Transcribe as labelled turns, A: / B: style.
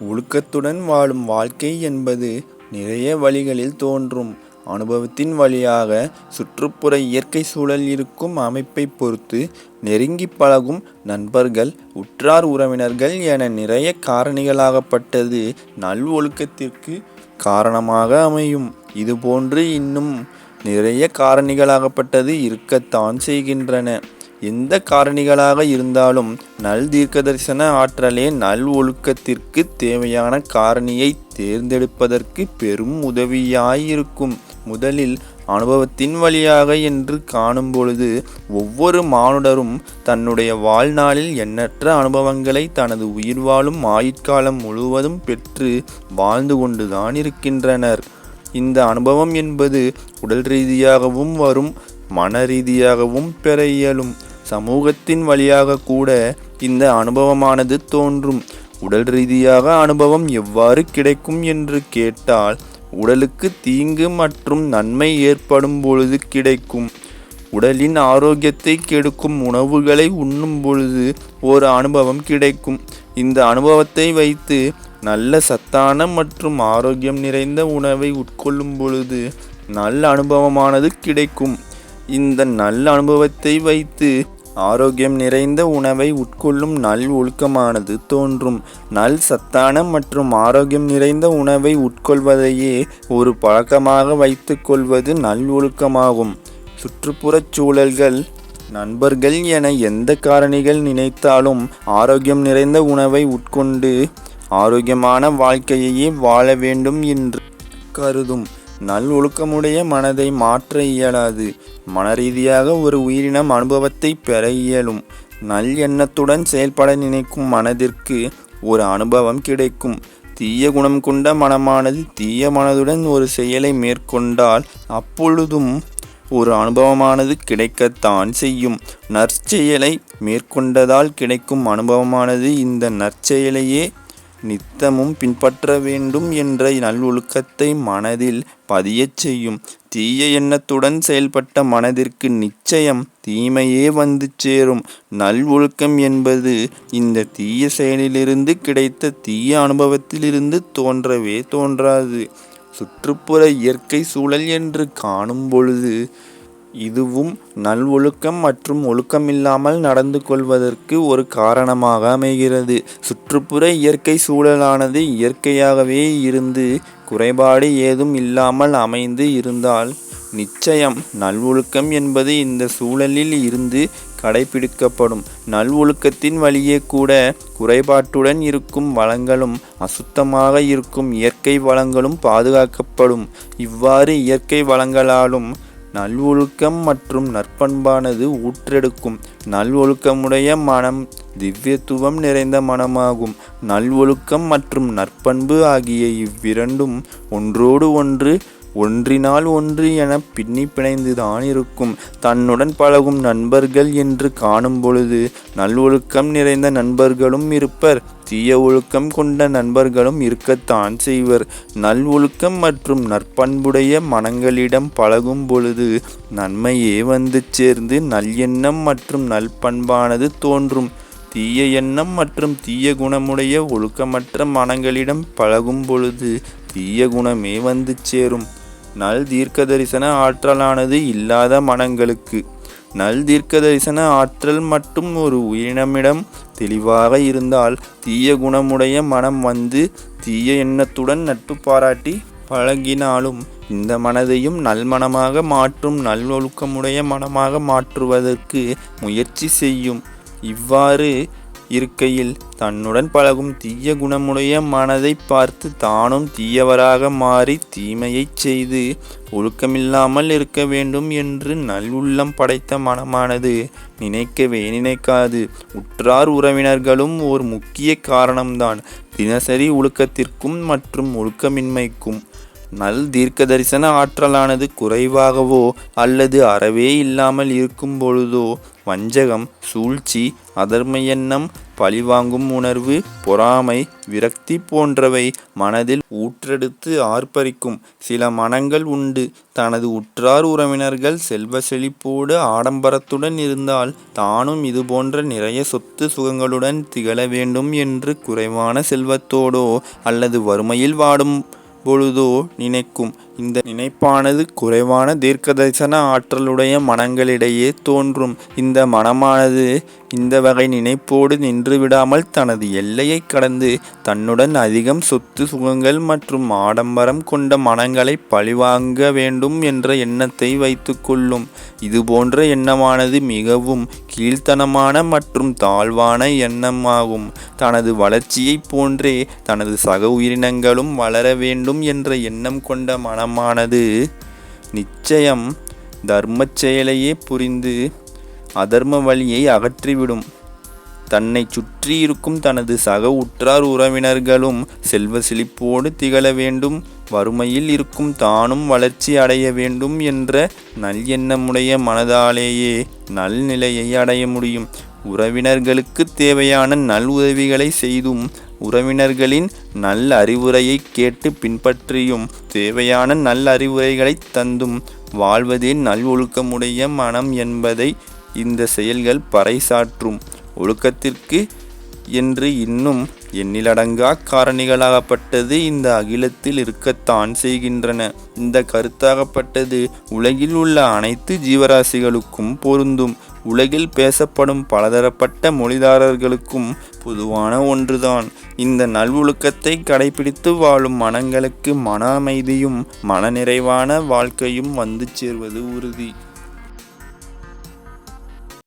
A: ஒழுக்கத்துடன் வாழும் வாழ்க்கை என்பது நிறைய வழிகளில் தோன்றும். அனுபவத்தின் வழியாக சுற்றுப்புற இயற்கை சூழல் இருக்கும் அமைப்பைப் பொறுத்து நெருங்கிப் பழகும் நண்பர்கள் உற்றார் உறவினர்கள் என நிறைய காரணிகளாகப்பட்டது நல்வொழுக்கத்திற்கு காரணமாக அமையும். இதுபோன்று இன்னும் நிறைய காரணிகளாகப்பட்டது இருக்கத்தான் செய்கின்றன. எந்த காரணிகளாக இருந்தாலும் நல் தீர்க்கதரிசன ஆற்றலே நல் ஒழுக்கத்திற்கு தேவையான காரணியை தேர்ந்தெடுப்பதற்கு பெரும் உதவியாயிருக்கும். முதலில் அனுபவத்தின் வழியாக என்று காணும் பொழுது ஒவ்வொரு மானுடரும் தன்னுடைய வாழ்நாளில் எண்ணற்ற அனுபவங்களை தனது உயிர் வாழும் ஆயுட்காலம் முழுவதும் பெற்று வாழ்ந்து கொண்டுதான் இருக்கின்றனர். இந்த அனுபவம் என்பது உடல் ரீதியாகவும் வரும் மன ரீதியாகவும் பெற இயலும். சமூகத்தின் வழியாக கூட இந்த அனுபவமானது தோன்றும். உடல் ரீதியாக அனுபவம் எவ்வாறு கிடைக்கும் என்று கேட்டால் உடலுக்கு தீங்கு மற்றும் நன்மை ஏற்படும் பொழுது கிடைக்கும். உடலின் ஆரோக்கியத்தை கெடுக்கும் உணவுகளை உண்ணும் பொழுது ஒரு அனுபவம் கிடைக்கும். இந்த அனுபவத்தை வைத்து நல்ல சத்தான மற்றும் ஆரோக்கியம் நிறைந்த உணவை உட்கொள்ளும் பொழுது நல்ல அனுபவமானது கிடைக்கும். இந்த நல்ல அனுபவத்தை வைத்து ஆரோக்கியம் நிறைந்த உணவை உட்கொள்ளும் நல் ஒழுக்கமானது தோன்றும். நல் சத்தான மற்றும் ஆரோக்கியம் நிறைந்த உணவை உட்கொள்வதையே ஒரு பழக்கமாக வைத்து கொள்வது நல் ஒழுக்கமாகும். சுற்றுப்புறச் சூழல்கள் நண்பர்கள் என எந்த காரணிகள் நினைத்தாலும் ஆரோக்கியம் நிறைந்த உணவை உட்கொண்டு ஆரோக்கியமான வாழ்க்கையையே வாழ வேண்டும் என்று கருதும். நல் ஒழுக்கமுடைய மனதை மாற்ற இயலாது. மனரீதியாக ஒரு உயிரினம் அனுபவத்தை பெற இயலும். நல் எண்ணத்துடன் செயல்பட நினைக்கும் மனதிற்கு ஒரு அனுபவம் கிடைக்கும். தீய குணம் கொண்ட மனமானது தீய மனதுடன் ஒரு செயலை மேற்கொண்டால் அப்பொழுதும் ஒரு அனுபவமானது கிடைக்கத்தான் செய்யும். நற்செயலை மேற்கொண்டதால் கிடைக்கும் அனுபவமானது இந்த நற்செயலையே நித்தமும் பின்பற்ற வேண்டும் என்ற நல்லொழுக்கத்தை மனதில் பதியச் செய்யும். தீய எண்ணத்துடன் செயல்பட்ட மனதிற்கு நிச்சயம் தீமையே வந்து சேரும். நல் ஒழுக்கம் என்பது இந்த தீய செயலிலிருந்து கிடைத்த தீய அனுபவத்திலிருந்து தோன்றவே தோன்றாது. சுற்றுப்புற இயற்கை சூழல் என்று காணும் பொழுது இதுவும் நல்வொழுக்கம் மற்றும் ஒழுக்கமில்லாமல் நடந்து கொள்வதற்கு ஒரு காரணமாக அமைகிறது. சுற்றுப்புற இயற்கை சூழலானது இயற்கையாகவே இருந்து குறைபாடு ஏதும் இல்லாமல் அமைந்து இருந்தால் நிச்சயம் நல்வொழுக்கம் என்பது இந்த சூழலில் இருந்து கடைபிடிக்கப்படும். நல்வொழுக்கத்தின் வழியே கூட குறைபாட்டுடன் இருக்கும் வளங்களும் அசுத்தமாக இருக்கும் இயற்கை வளங்களும் பாதுகாக்கப்படும். இவ்வாறு இயற்கை வளங்களாலும் நல்வொழுக்கம் மற்றும் நற்பண்பானது ஊற்றெடுக்கும். நல்வொழுக்கமுடைய மனம் திவ்யத்துவம் நிறைந்த மனமாகும். நல்வொழுக்கம் மற்றும் நற்பண்பு ஆகிய இவ்விரண்டும் ஒன்றோடு ஒன்று ஒன்றினால் ஒன்று என பின்னி பிணைந்துதான் இருக்கும். தன்னுடன் பழகும் நண்பர்கள் என்று காணும் பொழுது நல்லொழுக்கம் நிறைந்த நண்பர்களும் இருப்பர். தீய ஒழுக்கம் கொண்ட நண்பர்களும் இருக்கத்தான் செய்வர். நல் ஒழுக்கம் மற்றும் நற்பண்புடைய மனங்களிடம் பழகும் பொழுது நன்மையே வந்து சேர்ந்து நல் எண்ணம் மற்றும் நல்பண்பானது தோன்றும். தீய எண்ணம் மற்றும் தீய குணமுடைய ஒழுக்கமற்ற மனங்களிடம் பழகும் பொழுது தீய குணமே வந்து சேரும். நல் தீர்க்க தரிசன ஆற்றலானது இல்லாத மனங்களுக்கு. நல் தீர்க்க தரிசன ஆற்றல் மட்டும் ஒரு உயிரினமிடம் தெளிவாக இருந்தால் தீய குணமுடைய மனம் வந்து தீய எண்ணத்துடன் நட்பு பாராட்டி பழகினாலும் இந்த மனதையும் நல்மனமாக மாற்றும் நல்லொழுக்கமுடைய மனமாக மாற்றுவதற்கு முயற்சி செய்யும். இவ்வாறு இருக்கையில் தன்னுடன் பழகும் தீய குணமுடைய மனதை பார்த்து தானும் தீயவராக மாறி தீமையைச் செய்து ஒழுக்கமில்லாமல் இருக்க வேண்டும் என்று நல்லுள்ளம் படைத்த மனமானது நினைக்கவே நினைக்காது. உற்றார் உறவினர்களும் ஒரு முக்கிய காரணம்தான். தினசரி ஒழுக்கத்திற்கும் மற்றும் ஒழுக்கமின்மைக்கும். நல் தீர்க்க தரிசன ஆற்றலானது குறைவாகவோ அல்லது அறவே இல்லாமல் இருக்கும் பொழுதோ வஞ்சகம் சூழ்ச்சி அதர்ம எண்ணம் பழிவாங்கும் உணர்வு பொறாமை விரக்தி போன்றவை மனதில் ஊற்றெடுத்து ஆர்ப்பரிக்கும். சில மனங்கள் உண்டு. தனது உற்றார் உறவினர்கள் செல்வ செழிப்போடு ஆடம்பரத்துடன் இருந்தால் தானும் இதுபோன்ற நிறைய சொத்து சுகங்களுடன் திகழ வேண்டும் என்று குறைவான செல்வத்தோடோ அல்லது வறுமையில் வாடும் பொழுதோ நினைக்கும். இந்த நினைப்பானது குறைவான தீர்க்கதரிசன ஆற்றலுடைய மனங்களிடையே தோன்றும். இந்த மனமானது இந்த வகை நினைப்போடு நின்று விடாமல் தனது எல்லையை கடந்து தன்னுடன் அதிகம் சொத்து சுகங்கள் மற்றும் ஆடம்பரம் கொண்ட மனங்களை பழிவாங்க வேண்டும் என்ற எண்ணத்தை வைத்துக்கொள்ளும் இதுபோன்ற எண்ணமானது மிகவும் கீழ்த்தனமான மற்றும் தாழ்வான எண்ணமாகும். தனது வளர்ச்சியைப் போன்றே தனது சக உயிரினங்களும் வளர வேண்டும் என்ற எண்ணம் கொண்ட மனமானது நிச்சயம் தர்மச் செயலையே புரிந்து அதர்ம வழியை அகற்றிவிடும். தன்னை சுற்றியிருக்கும் தனது சக உற்றார் உறவினர்களும் செல்வ செழிப்போடு திகழ வேண்டும். வறுமையில் இருக்கும் தானும் வளர்ச்சி அடைய வேண்டும் என்ற நல்லெண்ணமுடைய மனதாலேயே நல்நிலையை அடைய முடியும். உறவினர்களுக்கு தேவையான நல் உதவிகளை செய்தும் உறவினர்களின் நல் அறிவுரையை கேட்டு பின்பற்றியும் தேவையான நல்ல அறிவுரைகளை தந்தும் வாழ்வதே நல் ஒழுக்கமுடைய மனம் என்பதை இந்த செயல்கள் பறைசாற்றும். ஒழுக்கத்திற்கு என்று இன்னும் எண்ணிலடங்கா காரணிகளாகப்பட்டது இந்த அகிலத்தில் இருக்கத்தான் செய்கின்றன. இந்த கருத்தாகப்பட்டது உலகில் உள்ள அனைத்து ஜீவராசிகளுக்கும் பொருந்தும். உலகில் பேசப்படும் பலதரப்பட்ட மொழிதாரர்களுக்கும் பொதுவான ஒன்றுதான். இந்த நல்வொழுக்கத்தை கடைபிடித்து வாழும் மனங்களுக்கு மன அமைதியும் மனநிறைவான வாழ்க்கையும் வந்து சேர்வது உறுதி.